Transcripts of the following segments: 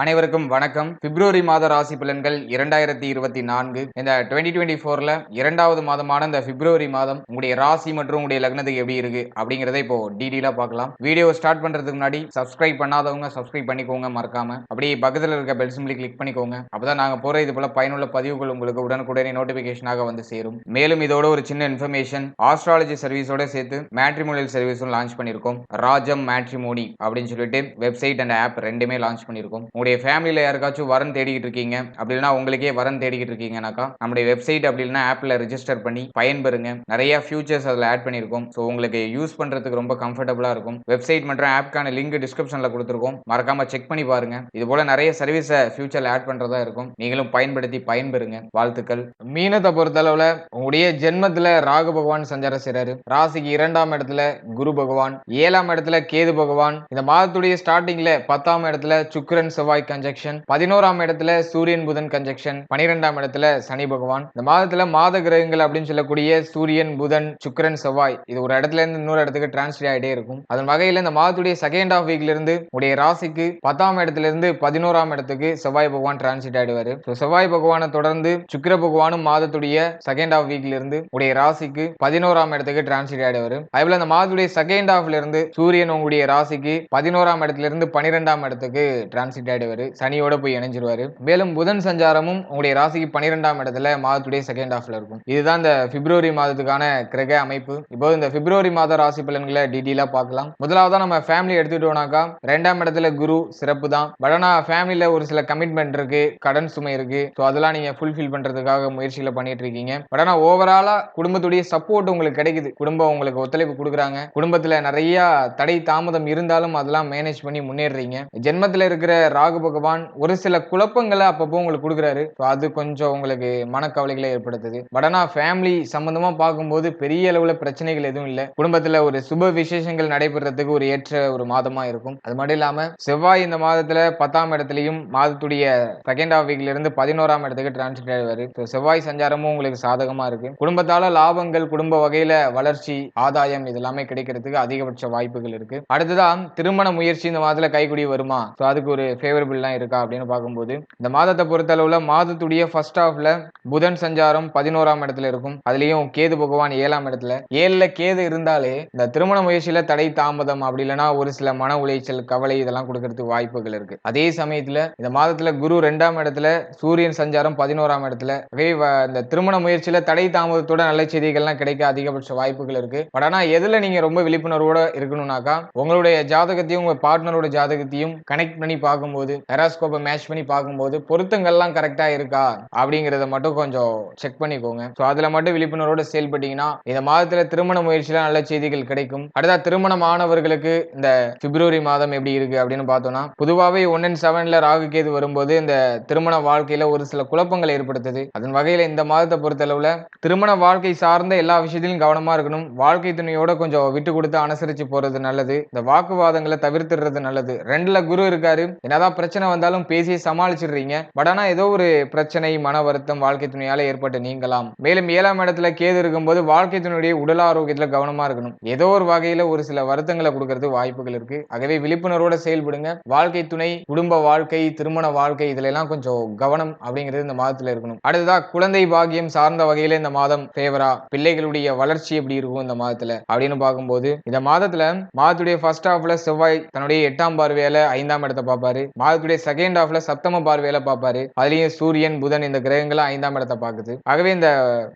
அனைவருக்கும் வணக்கம். பிப்ரவரி மாத ராசி பலன்கள் இரண்டாயிரத்தி இருபத்தி நான்கு. இந்த டுவெண்ட்டி டுவெண்ட்டி ஃபோர்ல இரண்டாவது மாதமான இந்த பிப்ரவரி மாதம் உங்களுடைய ராசி மற்றும் உங்களுடைய லக்னத்துக்கு எப்படி இருக்கு அப்படிங்கறத இப்போ டீடெயிலா பார்க்கலாம். வீடியோ ஸ்டார்ட் பண்றதுக்கு முன்னாடி சப்ஸ்கிரைப் பண்ணாதவங்க சப்ஸ்கிரைப் பண்ணிக்கோங்க மறக்காம. அப்படியே பக்கத்துல இருக்க பெல் சிம்பிளி கிளிக் பண்ணிக்கோங்க. அப்பதான் நாங்க போற இது போல பயனுள்ள பதிவுகள் உங்களுக்கு உடனுக்குடனே நோட்டிபிகேஷனாக வந்து சேரும். மேலும் இதோட ஒரு சின்ன இன்ஃபர்மேஷன் ஆஸ்ட்ராலஜி சர்வீஸோட சேர்த்து மேட்ரிமோனியல் சர்வீஸும் லான்ச் பண்ணியிருக்கோம் ராஜம் மேட்ரிமோனி அப்படின்னு சொல்லிட்டு வெப்சைட் அண்ட் ஆப் ரெண்டுமே லான்ச் பண்ணியிருக்கோம் உங்களுடைய ஃபேமிலியில் யாருக்காச்சும் வரன் தேடிக்கிட்டு இருக்கீங்க அப்படி உங்களுக்கே வரன் தேடிக்கிட்டு இருக்கீங்கனாக்கா நம்முடைய வெப்சைட் அப்படி ஆப்பில் ரிஜிஸ்டர் பண்ணி பயன்பெறுங்க. நிறைய ஃபியூச்சர்ஸ் அதில் ஆட் பண்ணியிருக்கோம் ஸோ உங்களுக்கு யூஸ் பண்ணுறதுக்கு ரொம்ப கம்ஃபர்டபுளாக இருக்கும். வெப்சைட் மற்றும் ஆப்க்கான லிங்க் டிஸ்கிரிப்ஷனில் கொடுத்துருக்கோம். மறக்காம செக் பண்ணி பாருங்க. இது போல நிறைய சர்வீஸை ஃபியூச்சரில் ஆட் பண்ணுறதா இருக்கும். நீங்களும் பயன்படுத்தி பயன்பெறுங்க. வாழ்த்துக்கள். மீனத்தை பொறுத்தளவில் உங்களுடைய ஜென்மத்தில் ராகு பகவான் சஞ்சார செய்கிறாரு ராசிக்கு இரண்டாம் இடத்துல குரு பகவான் ஏழாம் இடத்துல கேது பகவான். இந்த மாதத்துடைய ஸ்டார்டிங்கில் பத்தாம் இடத்துல சுக்ரன் செவ்வாய் கன்ஜெக்ஷன் பதினோராம் இடத்துல சூரியன் புதன் கன்ஜெக்ஷன் பனிரெண்டாம் இடத்துல சனி பகவான். இந்த மாதத்துல மாத கிரகங்கள் அப்படின்னு சொல்லக்கூடிய சூரியன் புதன் சுக்கிரன் செவ்வாய் இது ஒரு இடத்துல இருந்து இன்னொரு இடத்துக்கு டிரான்ஸ்ஃபர் ஆகிட்டே இருக்கும். அதன் வகையில் இந்த மாதத்துடைய செகண்ட் ஆஃப் வீக்ல இருந்து உடைய ராசிக்கு பத்தாம் இடத்துல இருந்து பதினோராம் இடத்துக்கு செவ்வாய் பகவான் டிரான்சிட் ஆயிடுவாரு. செவ்வாய் பகவானை தொடர்ந்து சுக்கிர பகவானும் மாதத்துடைய செகண்ட் ஆஃப் வீக்ல இருந்து உடைய ராசிக்கு பதினோராம் இடத்துக்கு டிரான்சிட் ஆயிடுவாரு. அதேபோல இந்த மாதத்துடைய செகண்ட் ஆஃப்ல இருந்து சூரியன் உங்களுடைய ராசிக்கு பதினோராம் இடத்துல இருந்து பனிரெண்டாம் இடத்துக்கு டிரான்சிட் ஆயிடுவாரு. சனியோட போய் இணைஞ்சிருவாரு. மேலும் புதன் சஞ்சாரமும் உங்களுடைய ராசிக்கு பன்னிரெண்டாம் இடத்துல மாதத்துடைய செகண்ட் ஹாஃப்ல இருக்கும். இதுதான் இந்த பிப்ரவரி மாதத்துக்கான கிரக அமைப்பு. இப்போ இந்த பிப்ரவரி மாத ராசி பலன்களை டீட்டெயிலா பார்க்கலாம். முதலாவதா நம்ம ஃபேமிலி எடுத்துட்டோம்னாக்கா ரெண்டாம் இடத்துல குரு சிறப்பு தான். பட் ஆனா ஃபேமிலியில ஒரு சில கமிட்மெண்ட் இருக்கு கடன் சுமை இருக்கு. ஸோ அதெல்லாம் நீங்க ஃபுல்ஃபில் பண்றதுக்காக முயற்சிகளை பண்ணிட்டு இருக்கீங்க பட் ஆனா ஓவராலா குடும்பத்துடைய சப்போர்ட் உங்களுக்கு கிடைக்குது. குடும்பம் உங்களுக்கு ஒத்துழைப்பு கொடுக்குறாங்க. குடும்பத்துல நிறைய தடை தாமதம் இருந்தாலும் அதெல்லாம் மேனேஜ் பண்ணி முன்னேறீங்க. ஜென்மத்துல இருக்கிற ராகு பகவான் ஒரு சில குழப்பங்களை அப்பப்போ உங்களுக்கு கொடுக்குறாரு. ஸோ அது கொஞ்சம் உங்களுக்கு மனக்கவலைகளை ஏற்படுத்துது. பட் ஆனால் ஃபேமிலி சம்பந்தமா பார்க்கும்போது பெரிய அளவுல பிரச்சனைகள் எதுவும் இல்லை. குடும்பத்துல ஒரு சுப விசேஷங்கள் நடைபெறதுக்கு ஒரு ஏற்ற ஒரு மாதமா இருக்கும். அது மட்டும் இல்லாம செவ்வாய் இந்த மாதத்துல பத்தாம் இடத்துலயும் மாதத்துடைய செகண்ட் ஆஃப் வீக்ல இருந்து பதினோராம் இடத்துக்கு டிரான்ஸ்ஃபர் ஆயிடுவாரு. ஸோ செவ்வாய் சஞ்சாரமும் உங்களுக்கு சாதகமா இருக்கு. குடும்பத்தால லாபங்கள் குடும்ப வகையில வளர்ச்சி ஆதாயம் இது எல்லாமே கிடைக்கிறதுக்கு அதிகபட்ச வாய்ப்புகள் இருக்கு. அடுத்ததா திருமண முயற்சி இந்த மாதத்துல கைக்குடி வருமா? ஸோ அதுக்கு ஒரு ஃபேவரபிள்லாம் இருக்கா அப்படின்னு பார்க்கும்போது இந்த மாதத்தை பொறுத்தளவுல மாதத்துடைய ஃபர்ஸ்ட் ஹாஃப்ல புதன் சஞ்சாரம் பதினோராம் இடத்துல இருக்கும். அதுலயும் கேது பகவான் ஏழாம் இடத்துல. ஏழுல கேது இருந்தாலே இந்த திருமண முயற்சியில தடை தாமதம் அப்படி இல்லைன்னா ஒரு சில மன உளைச்சல் கவலை இதெல்லாம் கொடுக்கறதுக்கு வாய்ப்புகள் இருக்கு. அதே சமயத்துல இந்த மாதத்துல குரு ரெண்டாம் இடத்துல சூரியன் சஞ்சாரம் பதினோராம் இடத்துல. இந்த திருமண முயற்சியில தடை தாமதத்தோட நல்ல செய்திகள்லாம் கிடைக்க அதிகபட்ச வாய்ப்புகள் இருக்கு. பட் ஆனா எதுல நீங்க ரொம்ப விழிப்புணர்வோட இருக்கணும்னாக்கா உங்களுடைய ஜாதகத்தையும் உங்க பார்ட்னரோட ஜாதகத்தையும் கனெக்ட் பண்ணி பார்க்கும்போது ஹெராஸ்கோப்பை மேட்ச் பண்ணி பார்க்கும்போது பொருத்தங்கள்லாம் கரெக்டா இருக்கா? அப்படிங்கறத மட்டும் கொஞ்சம் செக் பண்ணிக்கோங்க. ஸோ அதுல மட்டும் விழிப்புணர்வோட செயல்பட்டீங்கன்னா இந்த மாதத்துல திருமண முயற்சியில நல்ல செய்திகள் கிடைக்கும். அடுத்தா திருமணம் ஆனவர்களுக்கு இந்த பிப்ரவரி மாதம் எப்படி இருக்கு அப்படின்னு பார்த்தோம்னா பொதுவாகவே ஒன் அண்ட் செவன்ல ராகு கேது வரும்போது இந்த திருமண வாழ்க்கையில ஒரு சில குழப்பங்களை ஏற்படுத்துது. அதன் வகையில இந்த மாதத்தை பொறுத்தளவுல திருமண வாழ்க்கை சார்ந்த எல்லா விஷயத்திலும் கவனமா இருக்கணும். வாழ்க்கை துணையோட கொஞ்சம் விட்டு கொடுத்து அனுசரிச்சு போறது நல்லது. இந்த வாக்குவாதங்களை தவிர்த்துறது நல்லது. ரெண்டுல குரு இருக்காரு. என்னதான் பிரச்சனை வந்தாலும் பேசி சமாளிச்சிடுறீங்க. பட் ஆனா ஏதோ ஒரு பிரச்சனை மன வருத்தம் வாழ்க்கை துணையால் ஏற்பட்டு நீங்கலாம். மேலும் ஏழாம் இடத்துல கேது இருக்கும்போது வாழ்க்கை துணையுடைய உடல் ஆரோக்கியத்துல கவனமா இருக்கணும். ஏதோ ஒரு வகையில ஒரு சில வருத்தங்களை கொடுக்கறது வாய்ப்புகள் இருக்கு. ஆகவே விழிப்புணர்வோட செயல்படுங்க. வாழ்க்கை துணை குடும்ப வாழ்க்கை திருமண வாழ்க்கை இதுல எல்லாம் கொஞ்சம் கவனம் அப்படிங்கிறது இந்த மாதத்துல இருக்கணும். அடுத்ததா குழந்தை பாகியம் சார்ந்த வகையில இந்த மாதம் ஃபேவரா பிள்ளைகளுடைய வளர்ச்சி எப்படி இருக்கும் இந்த மாதத்துல அப்படின்னு பார்க்கும்போது இந்த மாதத்துல மாதத்துடைய ஃபர்ஸ்ட் ஹாஃப்ல செவ்வாய் தன்னுடைய எட்டாம் பார்வையால ஐந்தாம் இடத்தை பார்ப்பாரு. மாதத்துடைய செகண்ட் ஹாஃப்ல சப்தம பார்வையில பார்ப்பாரு. அதுலயும் சூரியன் புதன் இந்த கிரகங்களும் ஐந்தாம் இடத்தை பார்க்குது. ஆகவே இந்த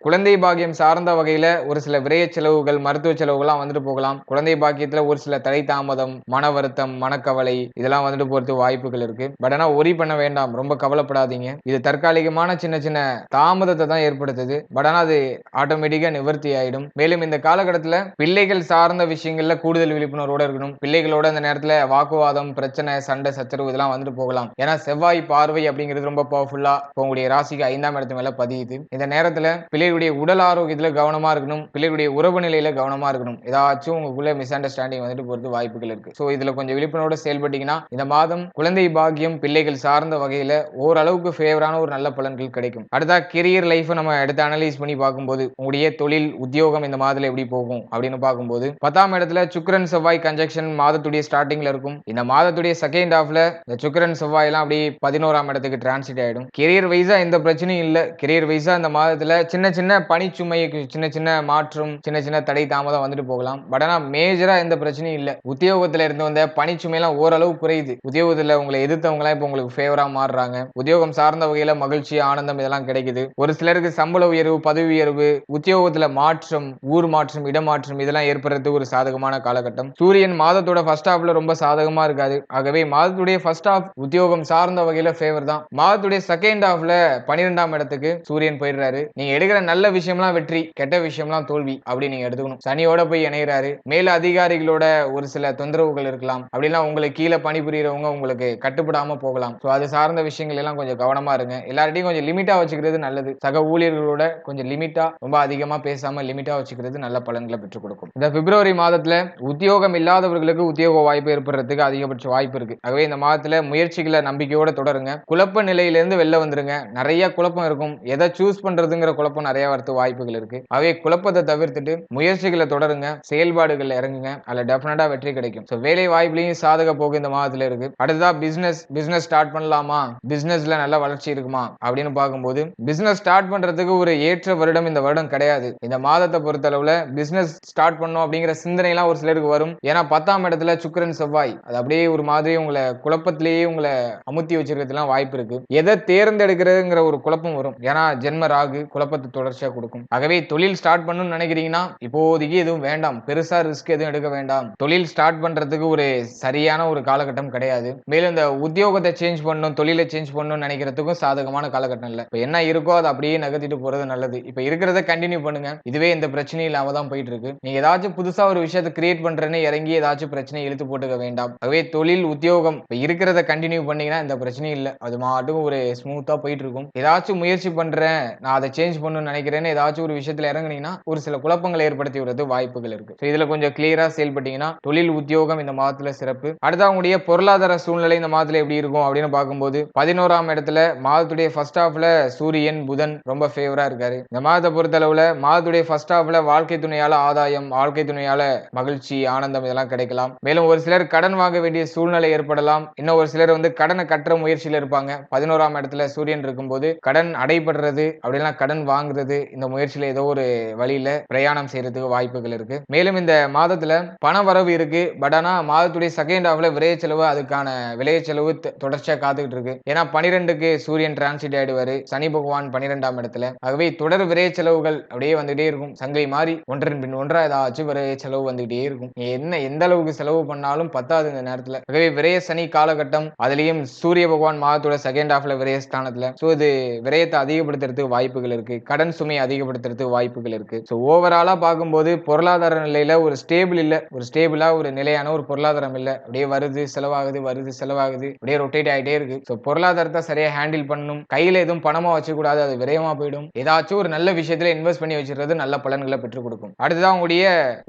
குழந்தை பாக்கியம் சார்ந்த வகையில ஒரு சில விரய செலவுகள் மருத்துவ செலவுகள்லாம் வந்துட்டு போகலாம். குழந்தை பாக்கியத்துல ஒரு சில தடை தாமதம் மன வருத்தம் மனக்கவலை இதெல்லாம் வந்துட்டு போறதுக்கு வாய்ப்புகள் இருக்கு. பட் ஆனா ஒரி பண்ண வேண்டாம். ரொம்ப கவலைப்படாதீங்க. இது தற்காலிகமான சின்ன சின்ன தாமதத்தை தான் ஏற்படுத்துது. பட் ஆனா அது ஆட்டோமேட்டிக்கா நிவர்த்தி ஆயிடும். மேலும் இந்த காலகட்டத்துல பிள்ளைகள் சார்ந்த விஷயங்கள்ல கூடுதல் விழிப்புணர்வோட இருக்கணும். பிள்ளைகளோட அந்த நேரத்துல வாக்குவாதம் பிரச்சனை சண்டை சச்சரவு இதெல்லாம் வந்துட்டு போகலாம். ஏன்னா செவ்வாய் பார்வை அப்படிங்கிறது ரொம்ப பவர்ஃபுல்லா உங்களுடைய ராசிக்கு ஐந்தாம் இடத்து மேல பதியுது. இந்த நேரத்துல பிள்ளைகளுடைய உடல் ஆரோக்கியத்துல கவனமா இருக்கணும். பிள்ளைகளுடைய உறவு நிலையில கவனமா இருக்கணும். ஏதாச்சும் உங்களுக்குள்ள மிஸ் அண்டர்ஸ்டாண்டிங் வந்துட்டு போறது வாய்ப்புகள் இருக்கு. ஸோ இதுல கொஞ்சம் விழிப்புணர்வோட செயல்பட்டீங்கன்னா இந்த மாதம் குழந்தை பாக்கியம் பிள்ளைகள் சார்ந்த வகையில ஓரளவுக்கு ஃபேவரான ஒரு நல்ல பலன்கள் கிடைக்கும். அடுத்தா கெரியர் லைஃப் நம்ம எடுத்து அனலைஸ் பண்ணி பார்க்கும்போது உங்களுடைய தொழில் உத்தியோகம் இந்த மாதத்துல எப்படி போகும் அப்படின்னு பார்க்கும்போது பத்தாம் இடத்துல சுக்கரன் செவ்வாய் கன்ஜெக்ஷன் மாதத்துடைய ஸ்டார்டிங்ல இருக்கும். இந்த மாதத்துடைய செகண்ட் ஹாஃப்ல இந்த சுக்கிரன் செவ்வாய் எல்லாம் பதினோராம் இடத்துக்கு டிரான்சிட் ஆகிடும் கெரியர் வைஸாக எந்த பிரச்சனையும் இல்லை. கெரியர் வைஸாக இந்த மாதத்தில் சின்ன சின்ன பனிச்சுமை சின்ன சின்ன மாற்றம் சின்ன சின்ன தடை தாமதம் வந்துட்டு போகலாம். பட் ஆனால் மேஜராக எந்த பிரச்சனையும் இல்லை. உத்தியோகத்தில் இருந்து வந்த பனிச்சுமையெல்லாம் ஓரளவு குறையுது. உத்தியோகத்தில் உங்களை எதிர்த்தவங்களாம் இப்போ உங்களுக்கு ஃபேவராக மாறுறாங்க. உத்தியோகம் சார்ந்த வகையில் மகிழ்ச்சி ஆனந்தம் இதெல்லாம் கிடைக்குது. ஒரு சிலருக்கு சம்பள உயர்வு பதவி உயர்வு உத்தியோகத்தில் மாற்றம் ஊர் மாற்றம் இடமாற்றம் இதெல்லாம் ஏற்படுறதுக்கு ஒரு சாதகமான காலகட்டம். சூரியன் மாதத்தோட ஃபர்ஸ்ட் ஹாஃப்ல ரொம்ப சாதகமா இருக்காது. ஆகவே மாதத்துடைய ஃபர்ஸ்ட் ஹாஃப் உத்தியோகம் சார்ந்த வகையில ஃபேவர் தான். மாதத்துடைய செகண்ட் ஹாஃப்ல பன்னிரெண்டாம் இடத்துக்கு சூரியன் போயிடுறாரு. நீங்க எடுக்கிற நல்ல விஷயம்லாம் வெற்றி கெட்ட விஷயம்லாம் தோல்வி அப்படி நீங்க எடுத்துக்கணும். சனியோட போய் இணைகிறாரு மேல அதிகாரிகளோட ஒரு சில தொந்தரவுகள் இருக்கலாம். அப்படிலாம் உங்களுக்கு கீழே பணிபுரியறவங்க உங்களுக்கு கட்டுப்படாம போகலாம். ஸோ அது சார்ந்த விஷயங்கள் எல்லாம் கொஞ்சம் கவனமா இருங்க. எல்லார்ட்டையும் கொஞ்சம் லிமிட்டா வச்சுக்கிறது நல்லது. சக ஊழியர்களோட கொஞ்சம் லிமிட்டா ரொம்ப அதிகமா பேசாம லிமிட்டா வச்சுக்கிறது நல்ல பலன்களை பெற்றுக் கொடுக்கும். இந்த பிப்ரவரி மாதத்துல உத்தியோகம் இல்லாதவர்களுக்கு உத்தியோக வாய்ப்பு ஏற்படுறதுக்கு அதிகபட்ச வாய்ப்பு இருக்கு. ஆகவே இந்த மாதத்துல முயற்சிகளை நம்பிக்கையோட தொடருங்க. குழப்ப நிலையிலிருந்து வெளில வந்துருங்க. நிறைய குழப்பம் இருக்கும். எதை சூஸ் பண்றதுங்கிற குழப்பம் நிறைய வரது வாய்ப்புகள் இருக்கு. அவை குழப்பத்தை தவிர்த்துட்டு முயற்சிகளை தொடருங்க. செயல்பாடுகள்ல இறங்குங்க. அதுல டெஃபினட்டா வெற்றி கிடைக்கும். ஸோ வேலை வாய்ப்புலையும் சாதக போக்கு இந்த மாதத்துல இருக்கு. அடுத்ததா பிசினஸ் பிசினஸ் ஸ்டார்ட் பண்ணலாமா? பிசினஸ்ல நல்ல வளர்ச்சி இருக்குமா? அப்படின்னு பார்க்கும்போது பிசினஸ் ஸ்டார்ட் பண்றதுக்கு ஒரு ஏற்ற வருடம் இந்த வருடம் கிடையாது. இந்த மாதத்தை பொறுத்தளவுல பிசினஸ் ஸ்டார்ட் பண்ணோம் அப்படிங்கிற சிந்தனை எல்லாம் ஒரு சிலருக்கு வரும். ஏன்னா பத்தாம் இடத்துல சுக்கரன் செவ்வாய். அது அப்படியே ஒரு மாதிரி உங்களை குழப்பத்திலேயே உங்களை அமுத்தி வச்சிருக்கிறதுலாம் வாய்ப்பு இருக்கு. எதை தேர்ந்தெடுக்கிறதுங்கிற ஒரு குழப்பம் வரும். ஏன்னா ஜென்ம ராகு குழப்பத்தை தொடர்ச்சியா கொடுக்கும். ஆகவே தொழில் ஸ்டார்ட் பண்ணணும்னு நினைக்கிறீங்கன்னா இப்போதைக்கு எதுவும் வேண்டாம். பெருசா ரிஸ்க் எதுவும் எடுக்க வேண்டாம். தொழில் ஸ்டார்ட் பண்றதுக்கு ஒரு சரியான ஒரு காலகட்டம் கிடையாது. மேலும் இந்த உத்தியோகத்தை சேஞ்ச் பண்ணணும் தொழிலை சேஞ்ச் பண்ணணும்னு நினைக்கிறதுக்கும் சாதகமான காலகட்டம் இல்லை. இப்போ என்ன இருக்கோ அதை அப்படியே நகர்த்திட்டு போறது நல்லது. இப்போ இருக்கிறத கண்டினியூ பண்ணுங்க. இதுவே இந்த பிரச்சனை இல்லாம தான் போயிட்டு இருக்கு நீங்க ஏதாச்சும் புதுசா ஒரு விஷயத்தை கிரியேட் பண்றேன்னு இறங்கி ஏதாச்சும் பிரச்சனை இழுத்து போட்டுக்க வேண்டாம். ஆகவே தொழில் உத்தியோகம் இப்போ இருக்கிறத கண்டினியூ பண்ணீங்கன்னா இந்த பிரச்சனையும் இல்லை. அது மாட்டும் ஒரு ஸ்மூத்தா போயிட்டு இருக்கும் ஏதாச்சும் முயற்சி பண்றேன் நான் அதை சேஞ்ச் பண்ணணும்னு நினைக்கிறேன்னு ஏதாச்சும் ஒரு விஷயத்தில் இறங்குனீங்கன்னா ஒரு சில குழப்பங்களை ஏற்படுத்தி விடுறது வாய்ப்புகள் இருக்கு. ஸோ இதில் கொஞ்சம் கிளியரா செயல்பட்டீங்கன்னா தொழில் உத்தியோகம் இந்த மாதத்தில் சிறப்பு. அடுத்து அவங்களுடைய பொருளாதார சூழ்நிலை இந்த மாதத்தில் எப்படி இருக்கும் அப்படின்னு பார்க்கும்போது பதினோராம் இடத்துல மாதத்துடைய ஃபர்ஸ்ட் ஹாஃப்ல சூரியன் புதன் ரொம்ப ஃபேவரா இருக்காரு. இந்த மாதத்தை பொறுத்தளவுல மாதத்துடைய ஃபர்ஸ்ட் ஹாஃப்ல வாழ்க்கை துணையால ஆதாயம் வாழ்க்கை துணையால மகிழ்ச்சி ஆனந்தம் இதெல்லாம் கிடைக்கலாம். மேலும் ஒரு சிலர் கடன் வாங்க வேண்டிய சூழ்நிலை ஏற்படலாம். இன்னும் ஒரு சிலர் வந்து கடனை கட்டுற முயற்சியில் இருப்பாங்க. பதினோராம் இடத்துல சூரியன் இருக்கும்போது கடன் அடைபடுறது அப்படிலாம் கடன் வாங்குறது இந்த முயற்சியில் ஏதோ ஒரு வழியில பிரயாணம் செய்யறதுக்கு வாய்ப்புகள் இருக்கு. மேலும் இந்த மாதத்துல பண வரவு இருக்கு. பட் ஆனால் மாதத்துடைய செகண்ட் ஹாஃப்ல விரைய செலவு அதுக்கான விளைய செலவு தொடர்ச்சியாக காத்துக்கிட்டு இருக்கு. ஏன்னா பனிரெண்டுக்கு சூரியன் டிரான்சிட் ஆயிடுவாரு. சனி பகவான் பனிரெண்டாம் இடத்துல. ஆகவே தொடர் விரைய செலவுகள் அப்படியே வந்துகிட்டே இருக்கும். சங்கை மாதிரி ஒன்றன் பின் ஒன்றா ஏதாச்சும் விரைய செலவு வந்துகிட்டே இருக்கும். என்ன எந்த அளவுக்கு செலவு பண்ணாலும் பத்தாது இந்த நேரத்தில். ஆகவே விரைய சனி காலகட்டம் அதுலயும் சூரிய பகவான் மாதத்தோட செகண்ட் ஹாஃப்ல விரைய ஸ்தானத்துல ஸோ இது விரயத்தை அதிகப்படுத்துறதுக்கு வாய்ப்புகள் இருக்கு. கடன் சுமையை அதிகப்படுத்துறதுக்கு வாய்ப்புகள் இருக்கு. ஸோ ஓவராலா பார்க்கும்போது பொருளாதார நிலையில ஒரு ஸ்டேபிள் இல்ல. ஒரு ஸ்டேபிளா ஒரு நிலையான ஒரு பொருளாதாரம் இல்ல. அப்படியே வருது செலவாகுது வருது செலவாகுது. அப்படியே ரொட்டேட் ஆகிட்டே இருக்கு. ஸோ பொருளாதாரத்தை சரியா ஹேண்டில் பண்ணணும். கையில எதுவும் பணமா வச்சுக்கூடாது. அது விரயமா போயிடும். ஏதாச்சும் ஒரு நல்ல விஷயத்துல இன்வெஸ்ட் பண்ணி வச்சிருக்கிறது நல்ல பலன்களை பெற்றுக் கொடுக்கும். அடுத்ததான் உங்களுடைய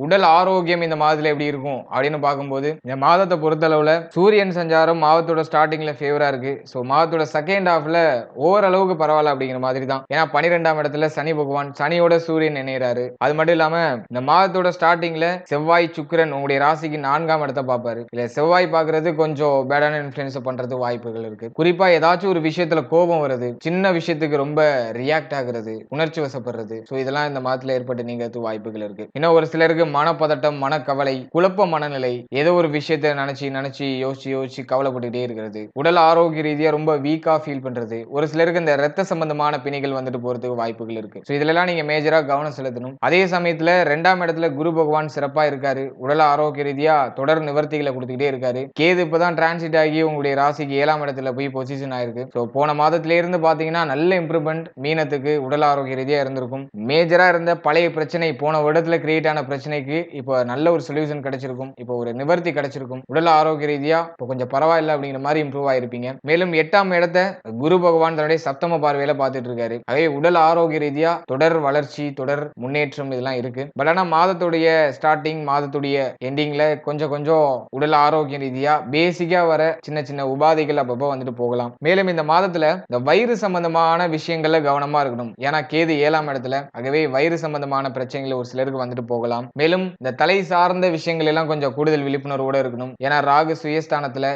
உடல் ஆரோக்கியம் இந்த மாதத்துல எப்படி இருக்கும்? அப்படின்னு பார்க்கும்போது இந்த மாதத்தை பொறுத்தளவுல சூரியன் சஞ்சாரம் மாதத்தோட ஸ்டார்டிங்ல ஃபேவரா இருக்கு. ஸோ மாதத்தோட செகண்ட் ஹாஃப்ல ஓரளவுக்கு பரவாயில்ல அப்படிங்கிற மாதிரி தான் ஏன்னா பன்னிரெண்டாம் இடத்துல சனி பகவான் சனியோட சூரியன் இணையறாரு. அது மட்டும் இல்லாம இந்த மாதத்தோட ஸ்டார்டிங்ல செவ்வாய் சுக்கிரன் உங்களுடைய ராசிக்கு நான்காம் இடத்த பார்ப்பாரு. இல்ல செவ்வாய் பாக்குறது கொஞ்சம் பேடான இன்ஃபுளுன்ஸ் பண்றது வாய்ப்புகள் இருக்கு. குறிப்பா ஏதாச்சும் ஒரு விஷயத்துல கோபம் வருது. சின்ன விஷயத்துக்கு ரொம்ப ரியாக்ட் ஆகுறது உணர்ச்சி வசப்படுறது. ஸோ இதெல்லாம் இந்த மாதத்துல ஏற்பட்டு நீங்கிறது வாய்ப்புகள் இருக்கு. இன்னும் ஒரு சிலருக்கு மனப்பதட்டம் மனக்கவலை குழப்ப மனநிலை ஏதோ ஒரு விஷயத்த நினைச்சு நினைச்சு யோசிச்சு யோசிச்சு கவலைப்பட்டுட்டே இருக்கிறது. உடல் ஆரோக்கிய ரீதியா ரொம்ப வீக்கா ஃபீல் பண்றது. ஒரு சிலருக்கு இந்த ரத்த சம்பந்தமான பிணிகள் வந்துட்டு போறதுக்கு வாய்ப்புகள் இருக்கு. ஸோ இதுலலாம் நீங்க மேஜரா கவனம் செலுத்தணும். அதே சமயத்தில் ரெண்டாம் இடத்துல குரு பகவான் சிறப்பா இருக்காரு. உடல் ஆரோக்கிய ரீதியா தொடர் நிவர்த்திகளை கொடுத்துக்கிட்டே இருக்காரு. கேது இப்பதான் டிரான்சிட் ஆகி உங்களுடைய ராசிக்கு ஏழாம் இடத்துல போய் பொசிஷன் ஆயிருக்கு. ஸோ போன மாதத்துல இருந்து நல்ல இம்ப்ரூவ்மெண்ட் மீனத்துக்கு உடல் ஆரோக்கிய ரீதியாக இருந்திருக்கும். மேஜரா இருந்த பழைய பிரச்சனை போன வருடத்தில் கிரியேட் ஆன பிரச்சனைக்கு இப்போ நல்ல ஒரு சொல்யூஷன் கிடைச்சிருக்கும். இப்போ ஒரு நிவர்த்தி கிடைச்சிருக்கும். உடல் ஆரோக்கிய ரீதியாக இப்போ கொஞ்சம் பரவாயில்ல அப்படிங்கிற மாதிரி இம்ப்ரூவ் ஆயிருப்பீங்க. மேலும் எட்டாம் இடத்தை குரு பகவான் தன்னுடைய சப்தம பார்வையில பார்த்துட்டு இருக்காரு அதே உடல் ஆரோக்கிய ரீதியா தொடர் வளர்ச்சி தொடர் முன்னேற்றம் இதெல்லாம் இருக்கு. பட் ஆனா மாதத்துடைய ஸ்டார்டிங் மாதத்துடைய எண்டிங்ல கொஞ்சம் கொஞ்சம் உடல் ஆரோக்கிய ரீதியா பேசிக்கா வர சின்ன சின்ன உபாதைகள் அப்பப்போ வந்துட்டு போகலாம். மேலும் இந்த மாதத்துல இந்த வயிறு சம்பந்தமான விஷயங்கள்ல கவனமா இருக்கணும். ஏன்னா கேது ஏழாம் இடத்துல ஆகவே வயிறு சம்பந்தமான பிரச்சனைகள் ஒரு சிலருக்கு வந்துட்டு போகலாம். மேலும் இந்த தலை சார்ந்த விஷயங்கள் எல்லாம் கொஞ்சம் கூடுதல் விழிப்புணர்வோட இருக்கணும். ஏன்னா ராகு சுயஸ்தானத்துல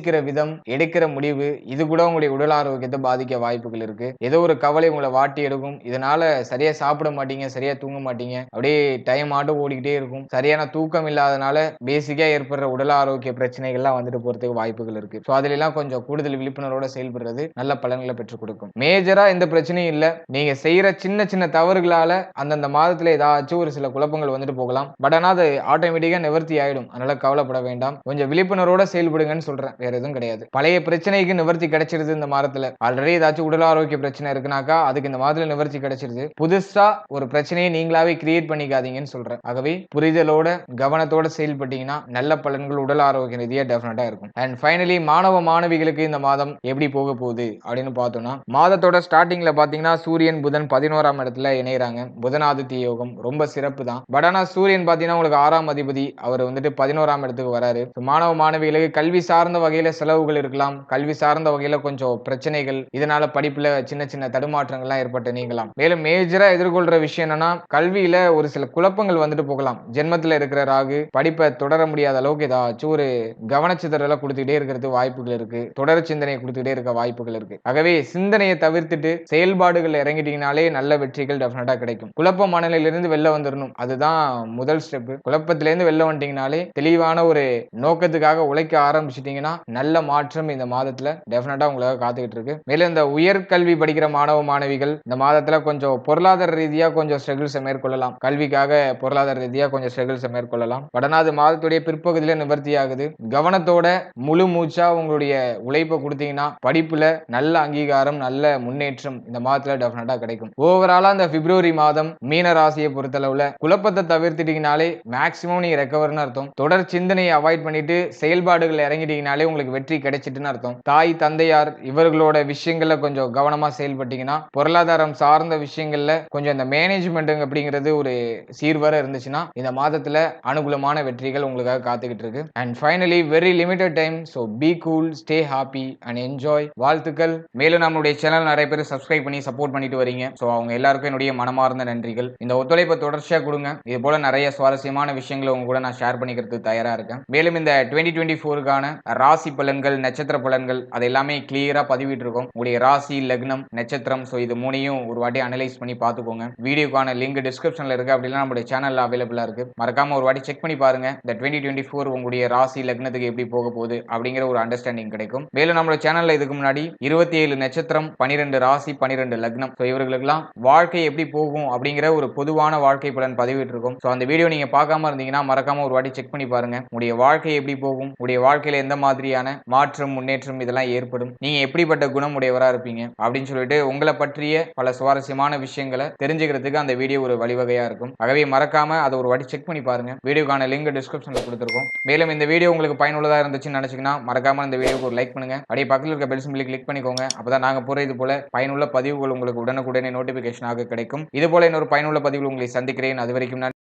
யோசிக்கிற விதம் எடுக்கிற முடிவு இது கூட உங்களுடைய உடல் ஆரோக்கியத்தை பாதிக்க வாய்ப்புகள் இருக்கு. ஏதோ ஒரு கவலை உங்களை வாட்டி எடுக்கும். இதனால சரியா சாப்பிட மாட்டீங்க சரியா தூங்க மாட்டீங்க. அப்படியே டைம் ஆட்டும் ஓடிக்கிட்டே இருக்கும். சரியான தூக்கம் இல்லாதனால பேசிக்கா ஏற்படுற உடல் ஆரோக்கிய பிரச்சனைகள்லாம் வந்துட்டு போறதுக்கு வாய்ப்புகள் இருக்கு. ஸோ அதுல எல்லாம் கொஞ்சம் கூடுதல் விழிப்புணர்வோட செயல்படுறது நல்ல பலன்களை பெற்றுக் கொடுக்கும். மேஜரா எந்த பிரச்சனையும் இல்ல. நீங்க செய்யற சின்ன சின்ன தவறுகளால அந்தந்த மாதத்துல ஏதாச்சும் ஒரு சில குழப்பங்கள் வந்துட்டு போகலாம். பட் ஆனா அது ஆட்டோமேட்டிக்கா நிவர்த்தி ஆயிடும். அதனால கவலைப்பட வேண்டாம். கொஞ்சம் விழிப்புணர்வோட செயல்படுங்கன்னு சொல்றேன். வேற எதுவும் கிடையாது. பழைய பிரச்சனைக்கு நிவர்த்தி கிடைச்சிருது இந்த மாதத்துல. ஆல்ரெடி ஏதாச்சும் உடல் ஆரோக்கிய பிரச்சனை இருக்குனாக்கா அதுக்கு இந்த மாதத்துல நிவர்த்தி கிடைச்சிருது. புதுசா ஒரு பிரச்சனையை நீங்களாவே கிரியேட் பண்ணிக்காதீங்கன்னு சொல்றேன். ஆகவே புரிதலோட கவனத்தோட செயல்பட்டீங்கன்னா நல்ல பலன்கள் உடல் ஆரோக்கிய ரீதியா டெஃபினட்டா இருக்கும். அண்ட் ஃபைனலி மாணவ மாணவிகளுக்கு இந்த மாதம் எப்படி போக போகுது அப்படின்னு பார்த்தோம்னா மாதத்தோட ஸ்டார்டிங்ல பாத்தீங்கன்னா சூரியன் புதன் பதினோராம் இடத்துல இணையறாங்க. புதனாதித்ய யோகம் ரொம்ப சிறப்பு தான். பட் ஆனா சூரியன் பாத்தீங்கன்னா உங்களுக்கு ஆறாம் அதிபதி அவர் வந்துட்டு பதினோராம் இடத்துக்கு வராரு. மாணவ மாணவிகளுக்கு கல்வி சார்ந்த வகையில் செலவுகள் இருக்கலாம். கல்வி சார்ந்த வகையில் கொஞ்சம் பிரச்சனைகள். இதனால படிப்புல சின்ன சின்ன தடுமாற்றங்கள்லாம் ஏற்பட்டு நீங்கலாம். மேலும் மேஜரா எதிர்கொள்ற விஷயம் என்னன்னா கல்வியில ஒரு சில குழப்பங்கள் வந்துட்டு போகலாம். ஜென்மத்துல இருக்கிற ராகு படிப்பை தொடர முடியாத அளவுக்கு ஏதாச்சும் ஒரு கவனச்சிதறலை கொடுத்துக்கிட்டே இருக்கிறது வாய்ப்புகள் இருக்கு. தொடர் சிந்தனையை கொடுத்துக்கிட்டே இருக்க வாய்ப்புகள் இருக்கு. ஆகவே சிந்தனையை தவிர்த்துட்டு செயல்பாடுகள் இறங்கிட்டீங்கனாலே நல்ல வெற்றிகள் டெஃபினட்டா கிடைக்கும். குழப்ப மனநிலையிலிருந்து வெளில வந்துடணும் அதுதான் முதல் ஸ்டெப் குழப்பத்திலேருந்து வெளில வந்துட்டீங்கனாலே தெளிவான ஒரு நோக்கத்துக்காக உழைக்க ஆரம்பிச்சிட்டீங்கன்னா நல்ல மாற்றம் இந்த மாதத்துல டெஃபினட்டா உங்களுக்காக காத்துக்கிட்டு இருக்கு. மேலும் இந்த உயர்கல்வி படிக்கிற மாணவ மாணவிகள் இந்த மாதத்துல கொஞ்சம் பொருளாதார ரீதியா கொஞ்சம் ஸ்ட்ரகிள்ஸை மேற்கொள்ளலாம். கல்விக்காக பொருளாதார ரீதியா கொஞ்சம் ஸ்ட்ரகிள்ஸை மேற்கொள்ளலாம். படனாது மாதத்துடைய பிற்பகுதியில நிவர்த்தி ஆகுது. கவனத்தோட முழு மூச்சா உங்களுடைய உழைப்பை கொடுத்தீங்கன்னா படிப்புல நல்ல அங்கீகாரம் நல்ல முன்னேற்றம் இந்த மாதத்துல டெஃபினட்டா கிடைக்கும். ஓவராலா இந்த பிப்ரவரி மாதம் மீன ராசியை பொறுத்தளவுல குழப்பத்தை தவிர்த்துட்டீங்கனாலே மேக்சிமம் நீங்க ரெக்கவர்னு அர்த்தம். தொடர் சிந்தனையை அவாய்ட் பண்ணிட்டு செயல்பாடுகள் இறங்கிட்டீங்கனாலே உங்களுக்கு வெற்றி கிடைச்சிட்டுன்னு அர்த்தம். தாய் தந்தையார் இவர்களோட விஷயங்கள்ல கொஞ்சம் கவனமா செயல்பட்டீங்கன்னா பொருளாதாரம் சார்ந்த விஷயங்கள்ல கொஞ்சம் இந்த மேனேஜ்மெண்ட் அப்படிங்கிறது ஒரு சீர்வர இருந்துச்சுன்னா இந்த மாதத்துல அனுகூலமான வெற்றிகள் உங்களுக்காக காத்துக்கிட்டு இருக்கு. And finally very limited time so be cool stay happy and enjoy வாழ்த்துக்கள். மேலும் நம்மளுடைய சேனல் நிறைய பேர் சப்ஸ்கிரைப் பண்ணி சப்போர்ட் பண்ணிட்டு வரீங்க. ஸோ அவங்க எல்லாருக்கும் என்னுடைய மனமார்ந்த நன்றிகள். இந்த ஒத்துழைப்பை தொடர்ச்சியாக கொடுங்க. இது போல நிறைய சுவாரஸ்யமான விஷயங்களை உங்க கூட நான் ஷேர் பண்ணிக்கிறதுக்கு தயாரா இருக்கேன். மேலும் இந்த டுவெண்ட்டி டுவெண்ட்டி ஃபோருக்கான ராசி ராசி பலன்கள் நட்சத்திர பலன்கள் அது எல்லாமே கிளியரா பதிவிட்டிருக்கோம். உங்களுடைய ராசி லக்னம் நட்சத்திரம் ஸோ இது மூணையும் ஒரு வாட்டி அனலைஸ் பண்ணி பார்த்துக்கோங்க. வீடியோக்கான லிங்க் டிஸ்கிரிப்ஷன்ல இருக்கு அப்படின்னா நம்மளுடைய சேனல்ல அவைலபிளா இருக்கு. மறக்காம ஒரு வாட்டி செக் பண்ணி பாருங்க இந்த டுவெண்ட்டி டுவெண்ட்டி ஃபோர் உங்களுடைய ராசி லக்னத்துக்கு எப்படி போக போகுது அப்படிங்கிற ஒரு அண்டர்ஸ்டாண்டிங் கிடைக்கும். மேலும் நம்மளோட சேனல்ல இதுக்கு முன்னாடி இருபத்தி ஏழு நட்சத்திரம் பனிரெண்டு ராசி பனிரெண்டு லக்னம். ஸோ இவர்களுக்கெல்லாம் வாழ்க்கை எப்படி போகும் அப்படிங்கிற ஒரு பொதுவான வாழ்க்கை பலன் பதிவிட்டுருக்கும். ஸோ அந்த வீடியோ நீங்க பார்க்காம இருந்தீங்கன்னா மறக்காம ஒரு வாட்டி செக் பண்ணி பாருங்க உங்களுடைய வாழ்க்கை எப்படி போகும் உங்களுடைய வாழ்க்கையில எந்த மாதிரி மாதிரியான மாற்றம் முன்னேற்றம் இதெல்லாம் ஏற்படும். நீங்க எப்படிப்பட்ட குணம் உடையவரா இருப்பீங்க அப்படின்னு சொல்லிட்டு உங்களை பற்றிய பல சுவாரஸ்யமான விஷயங்களை தெரிஞ்சுக்கிறதுக்கு அந்த வீடியோ ஒரு வழிவகையா இருக்கும். ஆகவே மறக்காம அதை ஒரு வாட்டி செக் பண்ணி பாருங்க. வீடியோக்கான லிங்க் டிஸ்கிரிப்ஷன்ல கொடுத்துருக்கோம். மேலும் இந்த வீடியோ உங்களுக்கு பயனுள்ளதா இருந்துச்சுன்னு நினைச்சீங்கன்னா மறக்காம இந்த வீடியோக்கு ஒரு லைக் பண்ணுங்க. அப்படியே பக்கத்தில் இருக்க பெல் சிம்பிளி கிளிக் பண்ணிக்கோங்க. அப்பதான் நாங்க போற இது போல பயனுள்ள பதிவுகள் உங்களுக்கு உடனுக்குடனே நோட்டிபிகேஷனாக கிடைக்கும். இது போல இன்னொரு பயனுள்ள பதிவில் உங்களை சந்திக்கிறேன். அது வரைக்கும் நான்